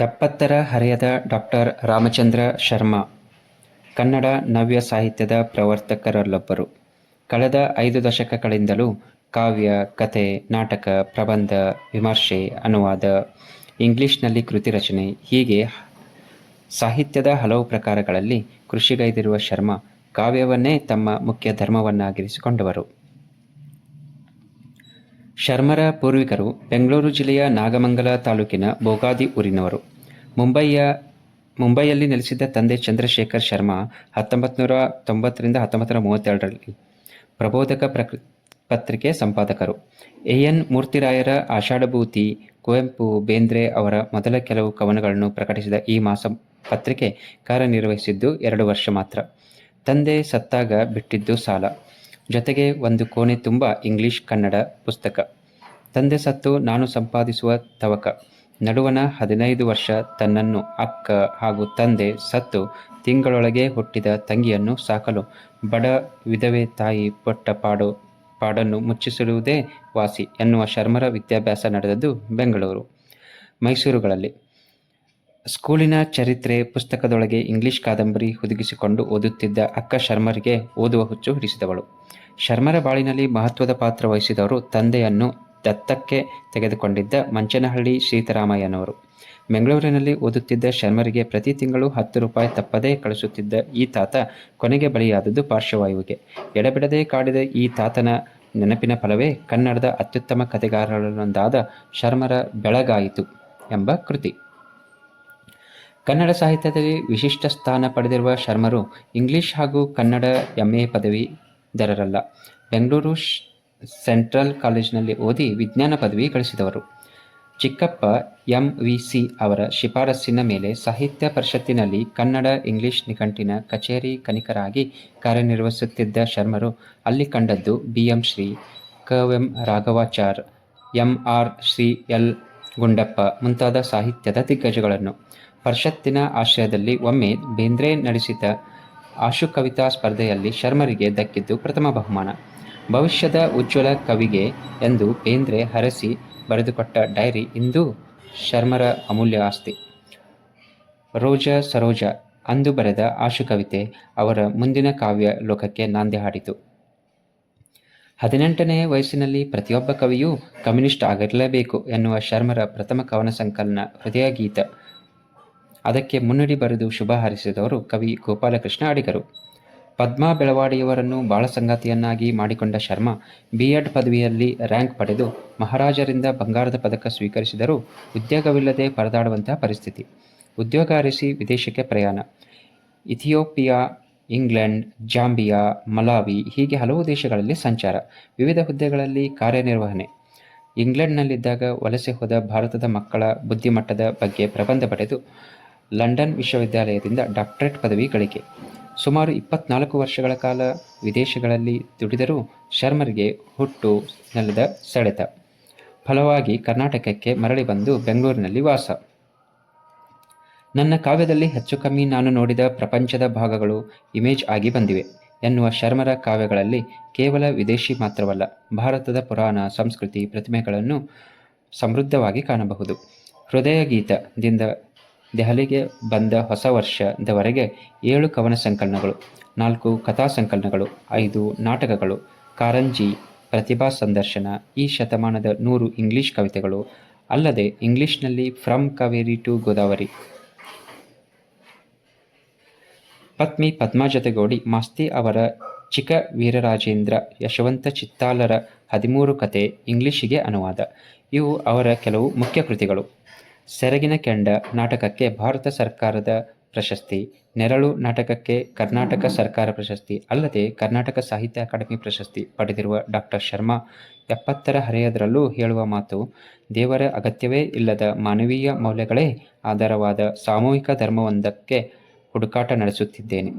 ಎಪ್ಪತ್ತರ ಹರೆಯದ ಡಾಕ್ಟರ್ ರಾಮಚಂದ್ರ ಶರ್ಮಾ, ಕನ್ನಡ ನವ್ಯ ಸಾಹಿತ್ಯದ ಪ್ರವರ್ತಕರಲ್ಲೊಬ್ಬರು. ಕಳೆದ ಐದು ದಶಕಗಳಿಂದಲೂ ಕಾವ್ಯ ಕತೆ ನಾಟಕ, ಪ್ರಬಂಧ, ವಿಮರ್ಶೆ, ಅನುವಾದ, ಇಂಗ್ಲಿಷ್ನಲ್ಲಿ ಕೃತಿ ರಚನೆ, ಹೀಗೆ ಸಾಹಿತ್ಯದ ಹಲವು ಪ್ರಕಾರಗಳಲ್ಲಿ ಕೃಷಿಗೈದಿರುವ ಶರ್ಮಾ ಕಾವ್ಯವನ್ನೇ ತಮ್ಮ ಮುಖ್ಯ ಧರ್ಮವನ್ನಾಗಿರಿಸಿಕೊಂಡವರು. ಶರ್ಮರ ಪೂರ್ವಿಕರು ಬೆಂಗಳೂರು ಜಿಲ್ಲೆಯ ನಾಗಮಂಗಲ ತಾಲೂಕಿನ ಬೋಗಾದಿ ಊರಿನವರು. ಮುಂಬಯಿಯ ಮುಂಬೈಯಲ್ಲಿ ನೆಲೆಸಿದ್ದ ತಂದೆ ಚಂದ್ರಶೇಖರ್ ಶರ್ಮಾ ಹತ್ತೊಂಬತ್ತುನೂರ ತೊಂಬತ್ತರಿಂದ ಹತ್ತೊಂಬತ್ತು ಮೂವತ್ತೆರಡರಲ್ಲಿ ಪ್ರಬೋಧಕ ಪ್ರಕೃ, ಪತ್ರಿಕೆ ಸಂಪಾದಕರು. ಎ. ಎನ್. ಮೂರ್ತಿರಾಯರ ಆಷಾಢಭೂತಿ, ಕುವೆಂಪು, ಬೇಂದ್ರೆ ಅವರ ಮೊದಲ ಕೆಲವು ಕವನಗಳನ್ನು ಪ್ರಕಟಿಸಿದ ಈ ಮಾಸ ಪತ್ರಿಕೆ ಕಾರ್ಯನಿರ್ವಹಿಸಿದ್ದು ಎರಡು ವರ್ಷ ಮಾತ್ರ. ತಂದೆ ಸತ್ತಾಗ ಬಿಟ್ಟಿದ್ದು ಸಾಲ. ಜೊತೆಗೆ ಒಂದು ಕೋಣೆ ತುಂಬ ಇಂಗ್ಲಿಷ್ ಕನ್ನಡ ಪುಸ್ತಕ. ತಂದೆ ಸತ್ತು, ನಾನು ಸಂಪಾದಿಸುವ ತವಕ. ನಡುವನ ಹದಿನೈದು ವರ್ಷ ತನ್ನನ್ನು, ಅಕ್ಕ ಹಾಗೂ ತಂದೆ ಸತ್ತು, ತಿಂಗಳೊಳಗೆ ಹುಟ್ಟಿದ ತಂಗಿಯನ್ನು ಸಾಕಲು. ಬಡ ವಿಧವೆ ತಾಯಿ ಪೊಟ್ಟ ಪಾಡು, ಪಾಡನ್ನು ಮುಚ್ಚಿಸಿರುವುದೇ ವಾಸಿ ಎನ್ನುವ ಶರ್ಮರ ವಿದ್ಯಾಭ್ಯಾಸ ನಡೆದದ್ದು ಬೆಂಗಳೂರು. ಮೈಸೂರುಗಳಲ್ಲಿ. ಸ್ಕೂಲಿನ ಚರಿತ್ರೆ ಪುಸ್ತಕದೊಳಗೆ ಇಂಗ್ಲಿಷ್ ಕಾದಂಬರಿ ಹುದುಗಿಸಿಕೊಂಡು ಓದುತ್ತಿದ್ದ ಅಕ್ಕ ಶರ್ಮರಿಗೆ ಓದುವ ಹುಚ್ಚು ಹಿಡಿಸಿದವಳು. ಶರ್ಮರ ಬಾಳಿನಲ್ಲಿ ಮಹತ್ವದ ಪಾತ್ರ ವಹಿಸಿದವರು ತಂದೆಯನ್ನು ದತ್ತಕ್ಕೆ ತೆಗೆದುಕೊಂಡಿದ್ದ ಮಂಚನಹಳ್ಳಿ ಸೀತಾರಾಮಯ್ಯನವರು. ಬೆಂಗಳೂರಿನಲ್ಲಿ ಓದುತ್ತಿದ್ದ ಶರ್ಮರಿಗೆ ಪ್ರತಿ ತಿಂಗಳು ಹತ್ತು ರೂಪಾಯಿ ತಪ್ಪದೇ ಕಳಿಸುತ್ತಿದ್ದ ಈ ತಾತ ಕೊನೆಗೆ ಬಲಿಯಾದದ್ದು ಪಾರ್ಶ್ವವಾಯುವಿಗೆ. ಎಡಬಿಡದೆ ಕಾಡಿದ ಈ ತಾತನ ನೆನಪಿನ ಫಲವೇ ಕನ್ನಡದ ಅತ್ಯುತ್ತಮ ಕಥೆಗಾರರಲ್ಲೊಂದಾದ ಶರ್ಮರ ಬೆಳಗಾಯಿತು ಎಂಬ ಕೃತಿ. ಕನ್ನಡ ಸಾಹಿತ್ಯದಲ್ಲಿ ವಿಶಿಷ್ಟ ಸ್ಥಾನ ಪಡೆದಿರುವ ಶರ್ಮರು ಇಂಗ್ಲಿಷ್ ಹಾಗೂ ಕನ್ನಡ ಎಂ ಎ ಪದವೀಧರರಲ್ಲ ಬೆಂಗಳೂರು ಸೆಂಟ್ರಲ್ ಕಾಲೇಜಿನಲ್ಲಿ ಓದಿ ವಿಜ್ಞಾನ ಪದವಿ ಗಳಿಸಿದವರು. ಚಿಕ್ಕಪ್ಪ ಎಂ ವಿ ಸಿ ಅವರ ಶಿಫಾರಸ್ಸಿನ ಮೇಲೆ ಸಾಹಿತ್ಯ ಪರಿಷತ್ತಿನಲ್ಲಿ ಕನ್ನಡ, ಇಂಗ್ಲಿಷ್ ನಿಘಂಟಿನ ಕಚೇರಿ ಕನಿಕರಾಗಿ ಕಾರ್ಯನಿರ್ವಹಿಸುತ್ತಿದ್ದ ಶರ್ಮರು ಅಲ್ಲಿ ಕಂಡದ್ದು B M Shri K M Raghavachar, M R Shri L Gundappa ಮುಂತಾದ ಸಾಹಿತ್ಯದ ದಿಗ್ಗಜಗಳನ್ನು. ಪರಿಷತ್ತಿನ ಆಶ್ರಯದಲ್ಲಿ ಒಮ್ಮೆ ಬೇಂದ್ರೆ ನಡೆಸಿದ ಆಶು ಕವಿತಾ ಸ್ಪರ್ಧೆಯಲ್ಲಿ ಶರ್ಮರಿಗೆ ದಕ್ಕಿದ್ದು ಪ್ರಥಮ ಬಹುಮಾನ. ಭವಿಷ್ಯದ ಉಜ್ವಲ ಕವಿಗೆ ಎಂದು ಬೇಂದ್ರೆ ಹರಸಿ ಬರೆದುಕೊಟ್ಟ ಡೈರಿ ಇಂದು ಶರ್ಮರ ಅಮೂಲ್ಯ ಆಸ್ತಿ. ರೋಜ ಸರೋಜ ಅಂದು ಬರೆದ ಆಶು ಕವಿತೆ ಅವರ ಮುಂದಿನ ಕಾವ್ಯ ಲೋಕಕ್ಕೆ ನಾಂದಿ ಹಾಡಿತು. ಹದಿನೆಂಟನೇ ವಯಸ್ಸಿನಲ್ಲಿ ಪ್ರತಿಯೊಬ್ಬ ಕವಿಯೂ ಕಮ್ಯುನಿಸ್ಟ್ ಆಗಿರಲೇಬೇಕು ಎನ್ನುವ ಶರ್ಮರ ಪ್ರಥಮ ಕವನ ಸಂಕಲನ ಹೃದಯ ಗೀತ ಅದಕ್ಕೆ ಮುನ್ನುಡಿ ಬರೆದು ಶುಭ ಹಾರಿಸಿದವರು ಕವಿ ಗೋಪಾಲಕೃಷ್ಣ ಅಡಿಗರು. ಪದ್ಮಾ ಬೆಳವಾಡಿಯವರನ್ನು ಬಾಳ ಸಂಗಾತಿಯನ್ನಾಗಿ ಮಾಡಿಕೊಂಡ ಶರ್ಮಾ ಬಿ ಎಡ್ ಪದವಿಯಲ್ಲಿ ರ್ಯಾಂಕ್ ಪಡೆದು ಮಹಾರಾಜರಿಂದ ಬಂಗಾರದ ಪದಕ ಸ್ವೀಕರಿಸಿದರೂ ಉದ್ಯೋಗವಿಲ್ಲದೆ ಪರದಾಡುವಂತಹ ಪರಿಸ್ಥಿತಿ. ಉದ್ಯೋಗ ಅರಿಸಿ ವಿದೇಶಕ್ಕೆ ಪ್ರಯಾಣ. ಇಥಿಯೋಪಿಯಾ, ಇಂಗ್ಲೆಂಡ್, ಜಾಂಬಿಯಾ, ಮಲಾವಿ ಹೀಗೆ ಹಲವು ದೇಶಗಳಲ್ಲಿ ಸಂಚಾರ. ವಿವಿಧ ಹುದ್ದೆಗಳಲ್ಲಿ ಕಾರ್ಯನಿರ್ವಹಣೆ. ಇಂಗ್ಲೆಂಡ್ನಲ್ಲಿದ್ದಾಗ ವಲಸೆ ಹೋದ ಭಾರತದ ಮಕ್ಕಳ ಬುದ್ಧಿಮಟ್ಟದ ಬಗ್ಗೆ ಪ್ರಬಂಧ ಪಡೆದು ಲಂಡನ್ ವಿಶ್ವವಿದ್ಯಾಲಯದಿಂದ ಡಾಕ್ಟರೇಟ್ ಪದವಿ ಗಳಿಕೆ ಸುಮಾರು ಇಪ್ಪತ್ನಾಲ್ಕು ವರ್ಷಗಳ ಕಾಲ ವಿದೇಶಗಳಲ್ಲಿ ದುಡಿದರೂ ಶರ್ಮರಿಗೆ ಹುಟ್ಟು ನೆಲದ ಸೆಳೆತ. ಫಲವಾಗಿ ಕರ್ನಾಟಕಕ್ಕೆ ಮರಳಿ ಬಂದು ಬೆಂಗಳೂರಿನಲ್ಲಿ ವಾಸ. ನನ್ನ ಕಾವ್ಯದಲ್ಲಿ ಹೆಚ್ಚು ಕಮ್ಮಿ ನಾನು ನೋಡಿದ ಪ್ರಪಂಚದ ಭಾಗಗಳು ಇಮೇಜ್ ಆಗಿ ಬಂದಿವೆ ಎನ್ನುವ ಶರ್ಮರ ಕಾವ್ಯಗಳಲ್ಲಿ ಕೇವಲ ವಿದೇಶಿ ಮಾತ್ರವಲ್ಲ, ಭಾರತದ ಪುರಾಣ, ಸಂಸ್ಕೃತಿ, ಪ್ರತಿಮೆಗಳನ್ನು ಸಮೃದ್ಧವಾಗಿ ಕಾಣಬಹುದು. ಹೃದಯ ಗೀತದಿಂದ ದೆಹಲಿಗೆ ಬಂದ ಹೊಸ ವರ್ಷದವರೆಗೆ ಏಳು ಕವನ ಸಂಕಲನಗಳು, ನಾಲ್ಕು ಕಥಾ ಸಂಕಲನಗಳು, ಐದು ನಾಟಕಗಳು, ಕಾರಂಜಿ, ಪ್ರತಿಭಾ ಸಂದರ್ಶನ, ಈ ಶತಮಾನದ ನೂರು ಇಂಗ್ಲಿಷ್ ಕವಿತೆಗಳು, ಅಲ್ಲದೆ ಇಂಗ್ಲಿಷ್ನಲ್ಲಿ ಫ್ರಮ್ ಕಾವೇರಿ ಟು ಗೋದಾವರಿ. ಪತ್ನಿ ಪದ್ಮಾ ಜೊತೆಗೂಡಿ ಮಾಸ್ತಿ ಅವರ ಚಿಕ್ಕ ವೀರರಾಜೇಂದ್ರ ಯಶವಂತ ಚಿತ್ತಾಲರ ಹದಿಮೂರು ಕತೆ ಇಂಗ್ಲಿಷಿಗೆ ಅನುವಾದ. ಇವು ಅವರ ಕೆಲವು ಮುಖ್ಯ ಕೃತಿಗಳು. ಸೆರಗಿನ ಕೆಂಡ ನಾಟಕಕ್ಕೆ ಭಾರತ ಸರ್ಕಾರದ ಪ್ರಶಸ್ತಿ, ನೆರಳು ನಾಟಕಕ್ಕೆ ಕರ್ನಾಟಕ ಸರ್ಕಾರ ಪ್ರಶಸ್ತಿ, ಅಲ್ಲದೆ ಕರ್ನಾಟಕ ಸಾಹಿತ್ಯ ಅಕಾಡೆಮಿ ಪ್ರಶಸ್ತಿ ಪಡೆದಿರುವ ಡಾಕ್ಟರ್ ಶರ್ಮಾ ಎಪ್ಪತ್ತರ ಹರೆಯದರಲ್ಲೂ ಹೇಳುವ ಮಾತು, ದೇವರ ಅಗತ್ಯವೇ ಇಲ್ಲದ ಮಾನವೀಯ ಮೌಲ್ಯಗಳೇ ಆಧಾರವಾದ ಸಾಮೂಹಿಕ ಧರ್ಮವೊಂದಕ್ಕೆ ಹುಡುಕಾಟ ನಡೆಸುತ್ತಿದ್ದೇನೆ.